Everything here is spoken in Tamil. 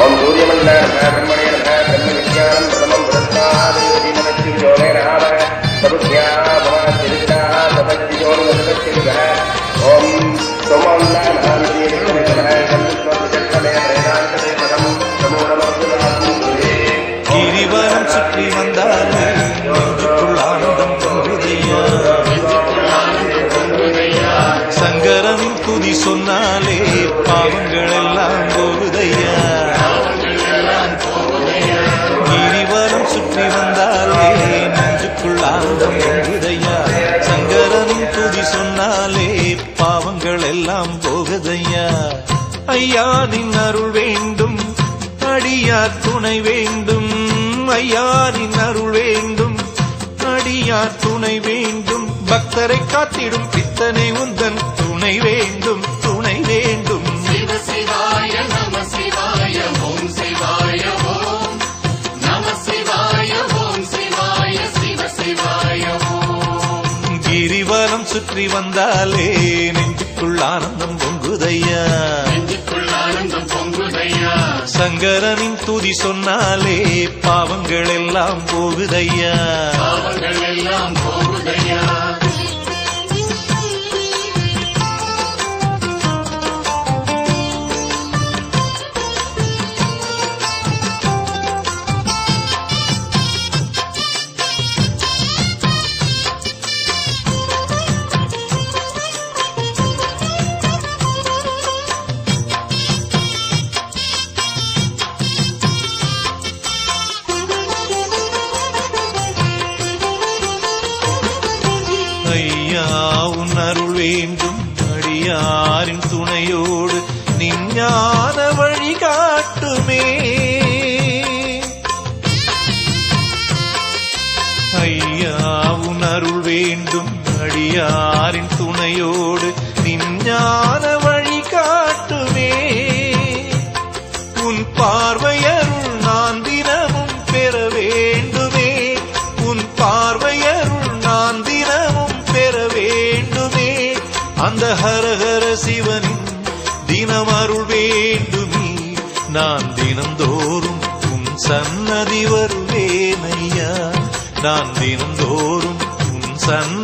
ஓம் சூரியமண்டல பிரம்மணே நம பிரம்ம விஜயானம் பிரமம் புரஸ்தாதேவி நமச்சிவ யோகே நாம சமுத்யா பவன திருத்தா சபத்தி யோனு சபத்தி நம ஓம் சுற்றி வந்த நீ வந்தாலே நெஞ்சுக்குள் ஆங்கம் என்றுதையா சங்கரனும் துதி சொன்னாலே பாவங்கள் எல்லாம் போகதையா? ஐயா நின் அருள் வேண்டும். அடியார் துணை வேண்டும். ஐயா நின் அருள் வேண்டும். அடியார் துணை வேண்டும். பக்தரை காத்திடும் பித்தனை உந்தன் துணை வேண்டும். கிரிவலம் சுற்றி வந்தாலே நெஞ்சுக்குள் ஆனந்தம் பொங்குதையா? நெஞ்சுக்குள் ஆனந்தம் பொங்குதையா சங்கரனின் துதி சொன்னாலே பாவங்கள் எல்லாம் போகுதையா? ஐயா உன்னருள் வேண்டும். அடியாரின் துணையோடு நிஞ்ஞான வழி காட்டுமே. ஐயா உன் வேண்டும். அடியாரின் துணையோடு நிஞ்ஞான வழி காட்டுமே. உன் பார்வையருள் ஹரஹர சிவனின் தினம் அருள் வேண்டுமே. நான் தினந்தோறும் உன் சன்னதி வருவேனையா நான் தினந்தோறும் உன் சன்